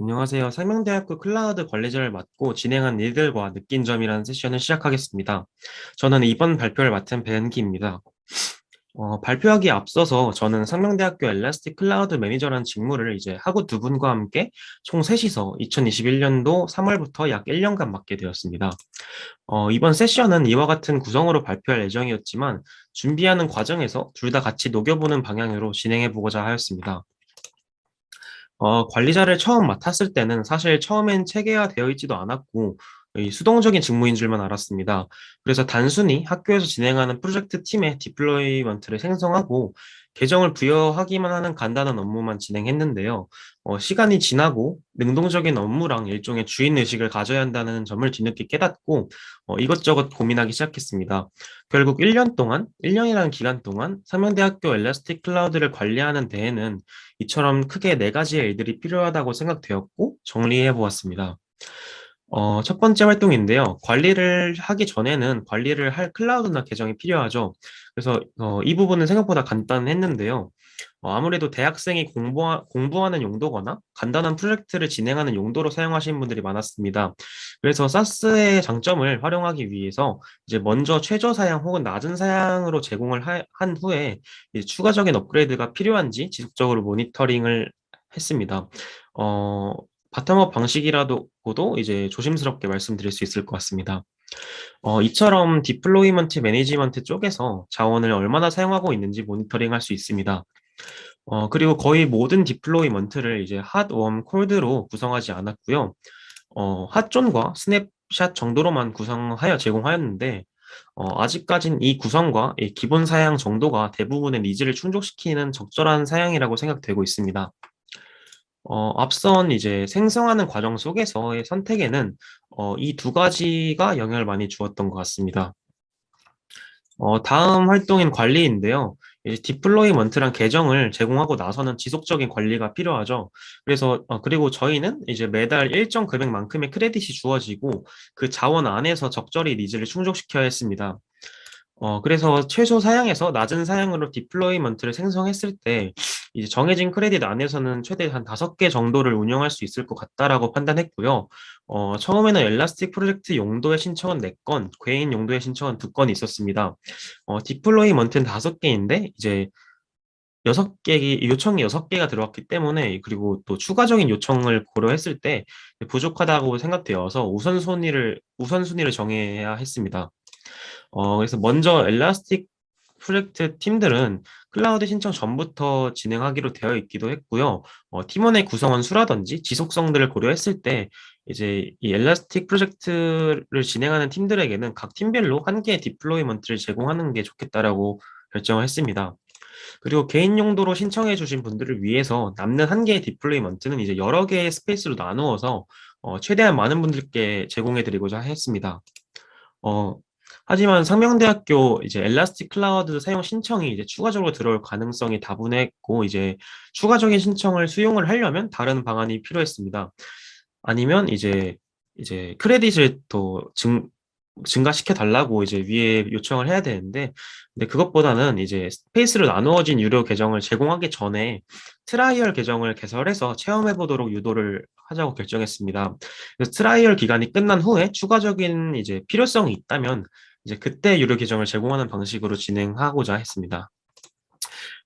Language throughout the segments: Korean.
안녕하세요. 상명대학교 클라우드 관리자를 맡고 진행한 일들과 느낀 점이라는 세션을 시작하겠습니다. 저는 이번 발표를 맡은 배은기입니다. 어, 발표하기에 앞서서 저는 상명대학교 엘라스틱 클라우드 매니저라는 직무를 이제 학우 두 분과 함께 총 셋이서 2021년도 3월부터 약 1년간 맡게 되었습니다. 어, 이번 세션은 이와 같은 구성으로 발표할 예정이었지만 준비하는 과정에서 둘 다 같이 녹여보는 방향으로 진행해 보고자 하였습니다. 어, 관리자를 처음 맡았을 때는 사실 처음엔 체계화되어 있지도 않았고 이 수동적인 직무인 줄만 알았습니다. 그래서 단순히 학교에서 진행하는 프로젝트 팀의 디플로이먼트를 생성하고 계정을 부여하기만 하는 간단한 업무만 진행했는데요. 어, 시간이 지나고 능동적인 업무랑 일종의 주인의식을 가져야 한다는 점을 뒤늦게 깨닫고 어, 이것저것 고민하기 시작했습니다. 결국 1년 동안, 1년이라는 기간 동안 상명대학교 엘라스틱 클라우드를 관리하는 데에는 이처럼 크게 네 가지의 일들이 필요하다고 생각되었고 정리해 보았습니다. 어, 첫 번째 활동인데요. 관리를 하기 전에는 관리를 할 클라우드나 계정이 필요하죠. 그래서 어, 이 부분은 생각보다 간단했는데요. 어, 아무래도 대학생이 공부하, 공부하는 용도거나 간단한 프로젝트를 진행하는 용도로 사용하시는 분들이 많았습니다. 그래서 사스의 장점을 활용하기 위해서 이제 먼저 최저 사양 혹은 낮은 사양으로 제공을 하, 한 후에 추가적인 업그레이드가 필요한지 지속적으로 모니터링을 했습니다. 어, 바텀업 방식이라고도 이제 조심스럽게 말씀드릴 수 있을 것 같습니다. 어, 이처럼 디플로이먼트 매니지먼트 쪽에서 자원을 얼마나 사용하고 있는지 모니터링 할수 있습니다. 어, 그리고 거의 모든 디플로이먼트를 이제 핫, 웜, 콜드로 구성하지 않았고요. 어, 핫존과 스냅샷 정도로만 구성하여 제공하였는데 어, 아직까진 이 구성과 이 기본 사양 정도가 대부분의 니즈를 충족시키는 적절한 사양이라고 생각되고 있습니다. 어, 앞선 이제 생성하는 과정 속에서의 선택에는 어, 이 두 가지가 영향을 많이 주었던 것 같습니다. 어, 다음 활동인 관리인데요. 이제 디플로이먼트랑 계정을 제공하고 나서는 지속적인 관리가 필요하죠. 그래서 어, 그리고 저희는 이제 매달 일정 금액만큼의 크레딧이 주어지고 그 자원 안에서 적절히 니즈를 충족시켜야 했습니다. 어, 그래서 최소 사양에서 낮은 사양으로 디플로이먼트를 생성했을 때 이제 정해진 크레딧 안에서는 최대 한 다섯 개 정도를 운영할 수 있을 것 같다라고 판단했고요. 어, 처음에는 엘라스틱 프로젝트 용도의 신청은 네건 개인 용도의 신청은 두건이 있었습니다. 어, 디플로이먼트는 다섯 개인데 이제 여섯 개 요청이 여섯 개가 들어왔기 때문에 그리고 또 추가적인 요청을 고려했을 때 부족하다고 생각되어서 우선순위를 우선순위를 정해야 했습니다. 어, 그래서 먼저 엘라스틱 프로젝트 팀들은 클라우드 신청 전부터 진행하기로 되어 있기도 했고요. 어, 팀원의 구성원 수라든지 지속성들을 고려했을 때 이제 이 엘라스틱 프로젝트를 진행하는 팀들에게는 각 팀별로 한 개의 디플로이먼트를 제공하는 게 좋겠다라고 결정을 했습니다. 그리고 개인 용도로 신청해 주신 분들을 위해서 남는 한 개의 디플로이먼트는 이제 여러 개의 스페이스로 나누어서 어, 최대한 많은 분들께 제공해 드리고자 했습니다. 어, 하지만 상명대학교 이제 엘라스틱 클라우드 사용 신청이 이제 추가적으로 들어올 가능성이 다분했고 이제 추가적인 신청을 수용을 하려면 다른 방안이 필요했습니다. 아니면 이제 이제 크레딧을 더 증, 증가시켜 달라고 이제 위에 요청을 해야 되는데 근데 그것보다는 이제 스페이스로 나누어진 유료 계정을 제공하기 전에 트라이얼 계정을 개설해서 체험해 보도록 유도를 하자고 결정했습니다. 그래서 트라이얼 기간이 끝난 후에 추가적인 이제 필요성이 있다면 이제 그때 유료 계정을 제공하는 방식으로 진행하고자 했습니다.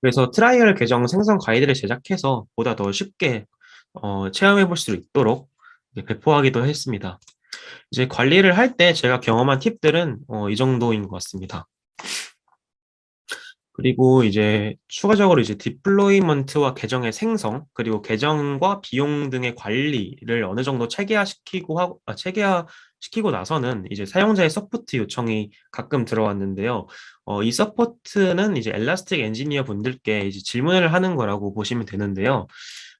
그래서 트라이얼 계정 생성 가이드를 제작해서 보다 더 쉽게 어, 체험해 볼 수 있도록 배포하기도 했습니다. 이제 관리를 할 때 제가 경험한 팁들은 어, 이 정도인 것 같습니다. 그리고 이제 추가적으로 이제 디플로이먼트와 계정의 생성, 그리고 계정과 비용 등의 관리를 어느 정도 체계화시키고 하고, 아, 체계화 시키고 나서는 이제 사용자의 서포트 요청이 가끔 들어왔는데요. 어, 이 서포트는 이제 엘라스틱 엔지니어 분들께 이제 질문을 하는 거라고 보시면 되는데요.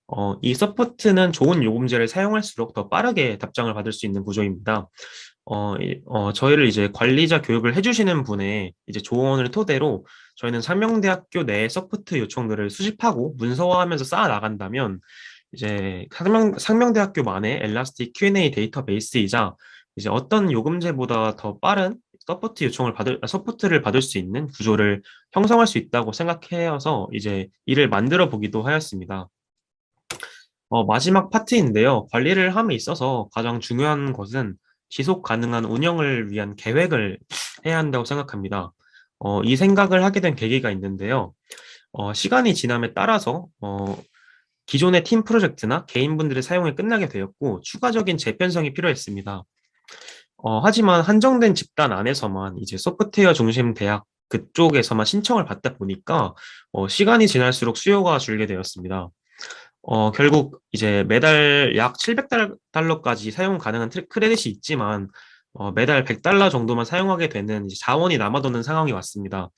어, 이 서포트는 좋은 요금제를 사용할수록 더 빠르게 답장을 받을 수 있는 구조입니다. 어, 어, 저희를 이제 관리자 교육을 해주시는 분의 이제 조언을 토대로 저희는 상명대학교 내 서포트 요청들을 수집하고 문서화하면서 쌓아 나간다면 이제 상명, 상명대학교만의 엘라스틱 Q&A 데이터베이스이자 이제 어떤 요금제보다 더 빠른 서포트 요청을 받을 서포트를 받을 수 있는 구조를 형성할 수 있다고 생각해서 이제 이를 만들어 보기도 하였습니다. 어, 마지막 파트인데요. 관리를 함에 있어서 가장 중요한 것은 지속 가능한 운영을 위한 계획을 해야 한다고 생각합니다. 어, 이 생각을 하게 된 계기가 있는데요. 어, 시간이 지남에 따라서 어, 기존의 팀 프로젝트나 개인분들의 사용이 끝나게 되었고 추가적인 재편성이 필요했습니다. 어, 하지만 한정된 집단 안에서만 이제 소프트웨어 중심 대학 그쪽에서만 신청을 받다 보니까 어, 시간이 지날수록 수요가 줄게 되었습니다. 어, 결국 이제 매달 약 700달러까지 사용 가능한 크레딧이 있지만 어, 매달 100달러 정도만 사용하게 되는 자원이 남아도는 상황이 왔습니다.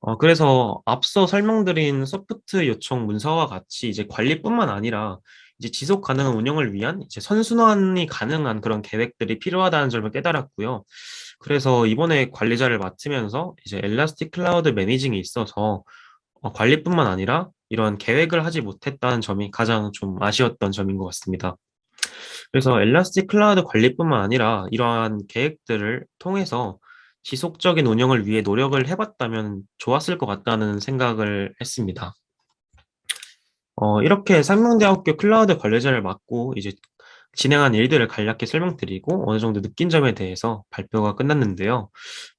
어, 그래서 앞서 설명드린 소프트 요청 문서와 같이 이제 관리뿐만 아니라 이제 지속 가능한 운영을 위한 이제 선순환이 가능한 그런 계획들이 필요하다는 점을 깨달았고요. 그래서 이번에 관리자를 맡으면서 이제 엘라스틱 클라우드 매니징에 있어서 어, 관리뿐만 아니라 이런 계획을 하지 못했다는 점이 가장 좀 아쉬웠던 점인 것 같습니다. 그래서 엘라스틱 클라우드 관리뿐만 아니라 이러한 계획들을 통해서 지속적인 운영을 위해 노력을 해봤다면 좋았을 것 같다는 생각을 했습니다. 어, 이렇게 상명대학교 클라우드 관리자를 맡고 이제 진행한 일들을 간략히 설명드리고 어느 정도 느낀 점에 대해서 발표가 끝났는데요.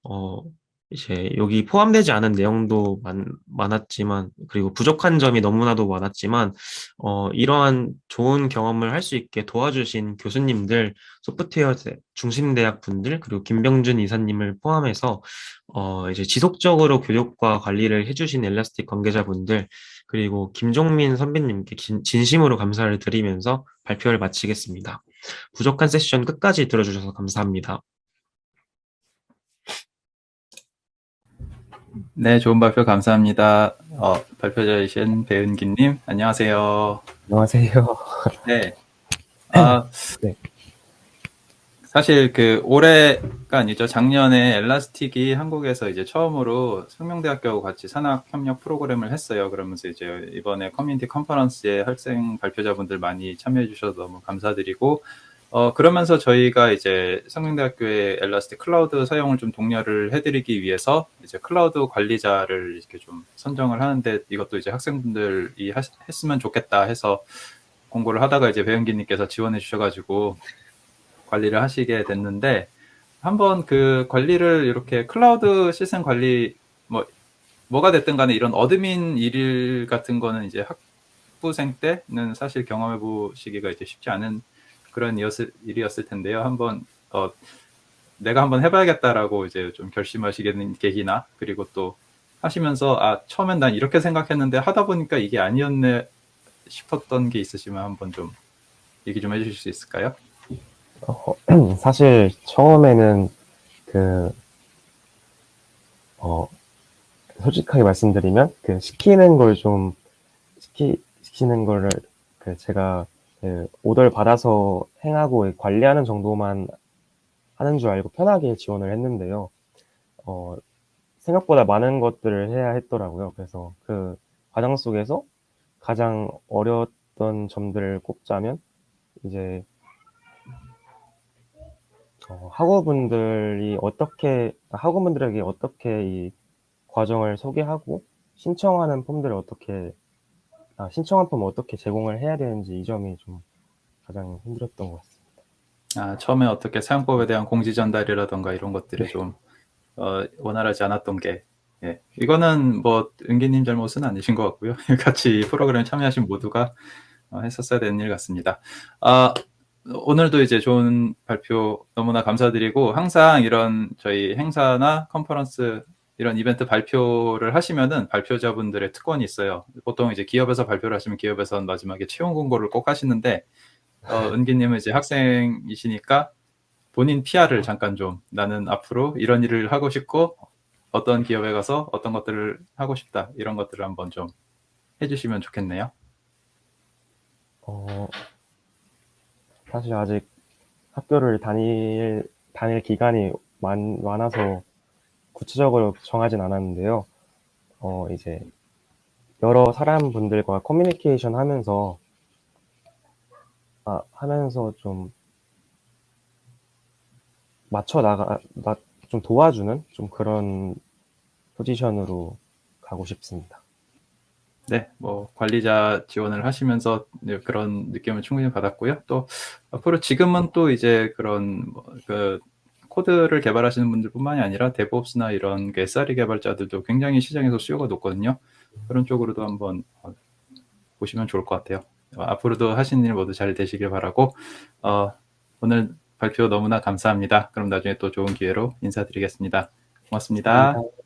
어, 이제 여기 포함되지 않은 내용도 많, 많았지만 그리고 부족한 점이 너무나도 많았지만 어, 이러한 좋은 경험을 할 수 있게 도와주신 교수님들, 소프트웨어 대- 중심대학 분들 그리고 김병준 이사님을 포함해서 어, 이제 지속적으로 교육과 관리를 해주신 엘라스틱 관계자분들 그리고 김종민 선배님께 긴- 진심으로 감사를 드리면서 발표를 마치겠습니다. 부족한 세션 끝까지 들어주셔서 감사합니다. 네, 좋은 발표 감사합니다. 어, 발표자이신 배은기님, 안녕하세요. 안녕하세요. 네. 아, 네. 사실 그 올해가 아니죠. 작년에 엘라스틱이 한국에서 이제 처음으로 성명대학교하고 같이 산학 협력 프로그램을 했어요. 그러면서 이제 이번에 커뮤니티 컨퍼런스에 학생 발표자분들 많이 참여해 주셔서 너무 감사드리고 어 그러면서 저희가 이제 성명대학교의 엘라스틱 클라우드 사용을 좀 독려를 해드리기 위해서 이제 클라우드 관리자를 이렇게 좀 선정을 하는데 이것도 이제 학생분들이 하, 했으면 좋겠다 해서 공고를 하다가 이제 배은기님께서 지원해 주셔가지고 관리를 하시게 됐는데 한번 그 관리를 이렇게 클라우드 시스템 관리 뭐 뭐가 됐든 간에 이런 어드민 일 같은 거는 이제 학부생 때는 사실 경험해 보시기가 이제 쉽지 않은 그런 일이었을, 일이었을 텐데요. 한번 어 내가 한번 해봐야겠다라고 이제 좀 결심하시게 된 계기나 그리고 또 하시면서 아 처음엔 난 이렇게 생각했는데 하다 보니까 이게 아니었네 싶었던 게 있으시면 한번 좀 얘기 좀 해주실 수 있을까요? 어, 사실 처음에는 그, 어, 솔직하게 말씀드리면 그 시키는 걸 좀 시키, 시키는 거를 그 제가 그 오더를 받아서 행하고 관리하는 정도만 하는 줄 알고 편하게 지원을 했는데요. 어, 생각보다 많은 것들을 해야 했더라고요. 그래서 그 과정 속에서 가장 어려웠던 점들을 꼽자면 이제 어, 학우분들이 어떻게 학우분들에게 어떻게 이 과정을 소개하고 신청하는 폼들을 어떻게 아, 신청한 폼을 어떻게 제공을 해야 되는지 이 점이 좀 가장 힘들었던 것 같습니다. 아, 처음에 어떻게 사용법에 대한 공지 전달이라던가 이런 것들이 네. 좀 어, 원활하지 않았던 게 예. 이거는 뭐 은기님 잘못은 아니신 것 같고요. 같이 이 프로그램에 참여하신 모두가 어, 했었어야 되는 일 같습니다. 아, 오늘도 이제 좋은 발표 너무나 감사드리고 항상 이런 저희 행사나 컨퍼런스 이런 이벤트 발표를 하시면은 발표자분들의 특권이 있어요. 보통 이제 기업에서 발표를 하시면 기업에서는 마지막에 채용 공고를 꼭 하시는데 어, 은기님은 이제 학생이시니까 본인 PR을 잠깐 좀 나는 앞으로 이런 일을 하고 싶고 어떤 기업에 가서 어떤 것들을 하고 싶다 이런 것들을 한번 좀 해주시면 좋겠네요. 어, 사실 아직 학교를 다닐 다닐 기간이 많, 많아서 구체적으로 정하진 않았는데요. 어, 이제 여러 사람분들과 커뮤니케이션 하면서 아, 하면서 좀 맞춰 나가 나, 좀 도와주는 좀 그런 포지션으로 가고 싶습니다. 네, 뭐 관리자 지원을 하시면서 네, 그런 느낌을 충분히 받았고요. 또 앞으로 지금은 또 이제 그런 뭐 그 코드를 개발하시는 분들뿐만이 아니라 데브옵스나 이런 그 SRE 개발자들도 굉장히 시장에서 수요가 높거든요. 그런 쪽으로도 한번 어, 보시면 좋을 것 같아요. 어, 앞으로도 하시는 일 모두 잘 되시길 바라고 어, 오늘 발표 너무나 감사합니다. 그럼 나중에 또 좋은 기회로 인사드리겠습니다. 고맙습니다. 감사합니다.